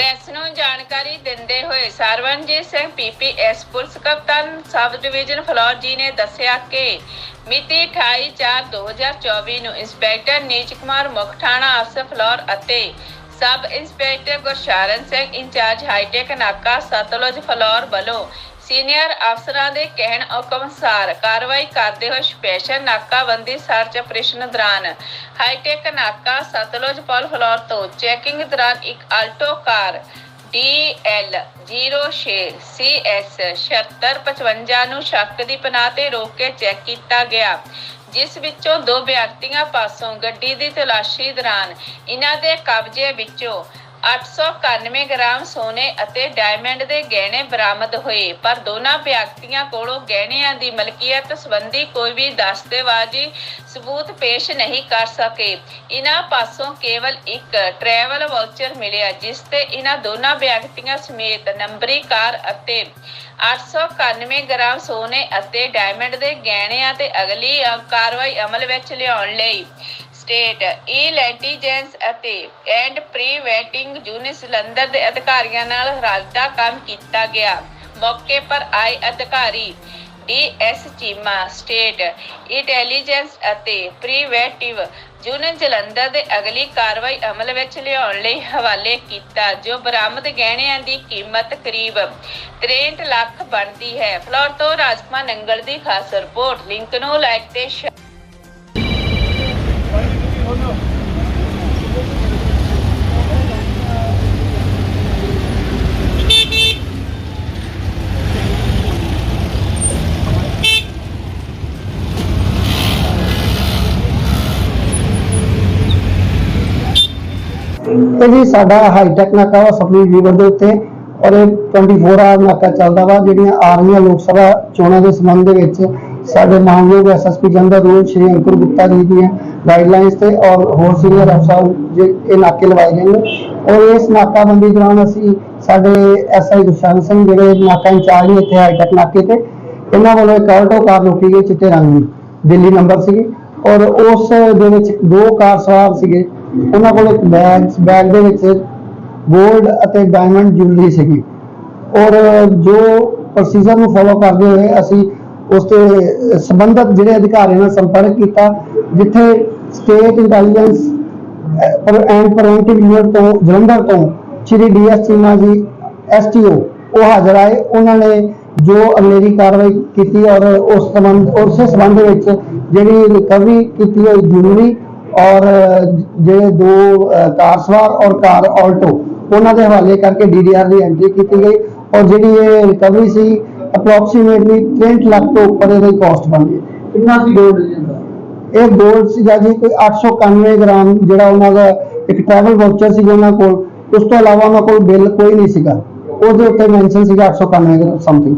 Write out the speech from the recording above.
Press ਨੂੰ ਜਾਣਕਾਰੀ ਦਿੰਦੇ ਹੋਏ ਸਰਵਨਜੀਤ ਸਿੰਘ ਪੀਪੀਐਸ ਪੁਲਿਸ ਕਪਤਾਨ ਸਬ ਡਿਵੀਜ਼ਨ ਫਲੌਰ ਜੀ ਨੇ ਦੱਸਿਆ ਕਿ ਮਿਤੀ 28/4/2024 ਨੂੰ ਇੰਸਪੈਕਟਰ ਨੀਚ ਕੁਮਾਰ ਮੁੱਖ ਥਾਣਾ ਅਫਸਰ ਫਲੌਰ ਅਤੇ sub inspector Gursharan Singh incharge hi tech ਨਾਕਾ ਸਤਲੁਜ ਫਲੌਰ ਵੱਲੋਂ ਸੀਨੀਅਰ ਅਫਸਰਾਂ ਦੇ ਕਹਿਣ ਅਨੁਸਾਰ ਕਾਰਵਾਈ ਕਰਦੇ ਹੋਏ ਸਪੈਸ਼ਲ ਨਾਕਾਬੰਦੀ ਸਰਚ ਆਪਰੇਸ਼ਨ ਦੌਰਾਨ ਹਾਈਟੈਕ ਨਾਕਾ ਸਤਲੁਜ ਪੁਲ ਫਲੌਰ ਤੋਂ ਚੈਕਿੰਗ ਦੌਰਾਨ ਇੱਕ ਆਲਟੋ ਕਾਰ DL 06 CS 7655 ਨੂੰ ਸ਼ੱਕ ਦੀ ਪਨਾਹ ਤੇ ਰੋਕ ਕੇ ਚੈੱਕ ਕੀਤਾ ਗਿਆ, ਜਿਸ ਵਿੱਚੋਂ ਦੋ ਵਿਅਕਤੀਆਂ ਪਾਸੋਂ ਗੱਡੀ ਦੀ ਤਲਾਸ਼ੀ ਦੌਰਾਨ ਇਹਨਾਂ ਦੇ ਕਬਜ਼ੇ ਵਿੱਚੋਂ 891 ਗ੍ਰਾਮ ਸੋਨੇ ਅਤੇ ਡਾਇਮੰਡ ਦੇ ਗਹਿਣੇ ਬਰਾਮਦ ਹੋਏ, ਪਰ ਦੋਨਾਂ ਵਿਅਕਤੀਆਂ ਕੋਲੋਂ ਗਹਿਣਿਆਂ ਦੀ ਮਲਕੀਅਤ ਸੰਬੰਧੀ ਕੋਈ ਵੀ ਦਸਤਾਵੇਜ਼ੀ ਸਬੂਤ ਪੇਸ਼ ਨਹੀਂ ਕਰ ਸਕੇ। ਇਹਨਾਂ ਪਾਸੋਂ ਕੇਵਲ ਇੱਕ ਟਰੈਵਲ ਵਾਊਚਰ ਮਿਲਿਆ, ਜਿਸ ਤੇ ਇਹਨਾਂ ਦੋਨਾਂ ਵਿਅਕਤੀਆਂ ਸਮੇਤ ਨੰਬਰੀ ਕਾਰ ਅਤੇ 891 ਗ੍ਰਾਮ ਸੋਨੇ ਅਤੇ ਡਾਇਮੰਡ ਦੇ ਗਹਿਣਿਆਂ ਤੇ ਅਗਲੀ ਕਾਰਵਾਈ ਅਮਲ ਵਿੱਚ ਲਿਆਉਣ ਲਈ ਸਟੇਟ ਇਲੈਂਟੀਜੈਂਸ ਅਤੇ ਐਂਡ ਪ੍ਰੀਵੈਟਿੰਗ ਯੂਨਿਟ ਜਲੰਧਰ ਦੇ ਅਧਿਕਾਰੀਆਂ ਨਾਲ ਰਲਦਾ ਕੰਮ ਕੀਤਾ ਗਿਆ। ਮੌਕੇ ਪਰ ਆਏ ਅਧਿਕਾਰੀ ਡੀਐਸ ਚੀਮਾ, ਸਟੇਟ ਇੰਟੈਲੀਜੈਂਸ ਅਤੇ ਪ੍ਰੀਵੈਟਿਵ ਯੂਨਿਟ ਜਲੰਧਰ ਦੇ ਅਗਲੀ ਕਾਰਵਾਈ ਅਮਲ ਵਿੱਚ ਲਿਆਉਣ ਲਈ ਹਵਾਲੇ ਕੀਤਾ, ਜੋ ਬਰਾਮਦ ਗਹਿਣਿਆਂ ਦੀ ਕੀਮਤ ਕਰੀਬ 63 ਲੱਖ ਬਣਦੀ ਹੈ। ਫਲੋਰ ਤੋਂ ਰਾਜਕੁਮਾਰ ਨੰਗਲ ਦੀ ਖਾਸ ਰਿਪੋਰਟ, ਲਿੰਕ ਨੂੰ ਲਾਈਕ ਤੇ ਸ਼ੇਅਰ ਜੀ ਸਾਡਾ ਹਾਈਟੈਕ ਨਾਕਾ ਵਾ ਸਪਲੀ ਰੀਵਰ ਦੇ ਉੱਤੇ। ਔਰ ਇਹ 24 ਆਵਰ ਨਾਕਾ ਚੱਲਦਾ ਵਾ, ਜਿਹੜੀਆਂ ਆਰਮੀਆਂ ਲੋਕ ਸਭਾ ਚੋਣਾਂ ਦੇ ਸੰਬੰਧ ਦੇ ਵਿੱਚ ਸਾਡੇ ਮਾਨਯੋਗ ਐਸਐਸਪੀ ਜੰਦਰ ਰੂਲ ਸ਼੍ਰੀ ਅੰਕੁਰ ਗੁਪਤਾ ਜੀ ਦੀਆਂ ਗਾਈਡਲਾਈਨਸ ਤੇ ਔਰ ਹੋਰ ਸੀਨੀਅਰ ਅਫਸਰ ਜੇ ਇਹ ਨਾਕੇ ਲਵਾਏ ਗਏ ਨੇ। ਔਰ ਇਸ ਨਾਕਾਬੰਦੀ ਦੌਰਾਨ ਅਸੀਂ ਸਾਡੇ ਐਸਆਈ ਗੁਰਸ਼ਨ ਸਿੰਘ ਜਿਹੜੇ ਨਾਕਾ ਇੰਚਾਰਜ ਨੇ ਇੱਥੇ ਹਾਈਟੈਕ ਨਾਕੇ ਤੇ, ਇਹਨਾਂ ਵੱਲੋਂ ਇੱਕ ਆਲਟੋ ਕਾਰ ਰੋਕੀ ਗਈ ਚਿੱਟੇ ਰੰਗ ਦੀ, ਦਿੱਲੀ ਨੰਬਰ ਸੀਗੀ। ਔਰ ਉਸ ਦੇ ਵਿੱਚ ਦੋ ਕਾਰ ਸਵਾਰ ਸੀਗੇ। ਉਹਨਾਂ ਕੋਲ ਇੱਕ ਬੈਗ ਬੈਗ ਦੇ ਵਿੱਚ ਗੋਲਡ ਅਤੇ ਡਾਇਮੰਡ ਜੁਐਲਰੀ ਸੀਗੀ। ਔਰ ਜੋ ਪ੍ਰੋਸੀਜਰ ਨੂੰ ਫੋਲੋ ਕਰਦੇ ਹੋਏ ਅਸੀਂ ਉਸ ਤੇ ਸੰਬੰਧਤ ਜਿਹੜੇ ਅਧਿਕਾਰੀਆਂ ਨਾਲ ਸੰਪਰਕ ਕੀਤਾ, ਜਿੱਥੇ state intelligence and preventive unit ਤੋਂ, ਜਲੰਧਰ ਤੋਂ ਸ਼੍ਰੀ ਡੀਐਸ ਚੀਮਾ ਜੀ ਐਸਟੀਓ ਉਹ ਹਾਜ਼ਰ ਆਏ। ਉਹਨਾਂ ਨੇ ਜੋ ਅਗਲੇਰੀ ਕਾਰਵਾਈ ਕੀਤੀ ਔਰ ਉਸ ਸੰਬੰਧ, ਉਸੇ ਸੰਬੰਧ ਵਿੱਚ ਜਿਹੜੀ ਰਿਕਵਰੀ ਕੀਤੀ ਹੋਈ ਜੁਐਲਰੀ ਔਰ ਜਿਹੜੇ ਦੋ ਕਾਰ ਸਵਾਰ ਔਰ ਕਾਰ ਆਲਟੋ ਉਹਨਾਂ ਦੇ ਹਵਾਲੇ ਕਰਕੇ ਡੀਡੀਆਰ ਦੀ ਐਂਟਰੀ ਕੀਤੀ ਗਈ ਔਰ ਜਿਹੜੀ ਇਹ ਰਿਕਵਰੀ ਸੀ ਅਪਰੋਕਸੀਮੇਟਲੀ 63 ਲੱਖ ਤੋਂ ਉੱਪਰ ਇਹਦੀ ਕਾਸਟ ਬਣਦੀ ਹੈ ਕਿੰਨਾ ਸੀ ਗੋਲਡ ਇਹ 골ਡ ਸੀਗਾ ਜੀ ਕੋਈ 891 ਗ੍ਰਾਮ ਜਿਹੜਾ ਉਹਨਾਂ ਦਾ ਇੱਕ ਟਰੈਵਲ ਵਾਊਚਰ ਸੀ ਉਹਨਾਂ ਕੋਲ। ਉਸ ਤੋਂ ਇਲਾਵਾ ਉਹਨਾਂ ਕੋਲ ਬਿੱਲ ਕੋਈ ਨਹੀਂ ਸੀਗਾ। ਉਹਦੇ ਉੱਤੇ ਮੈਂਸ਼ਨ ਸੀਗਾ 891 ਸਮਥਿੰਗ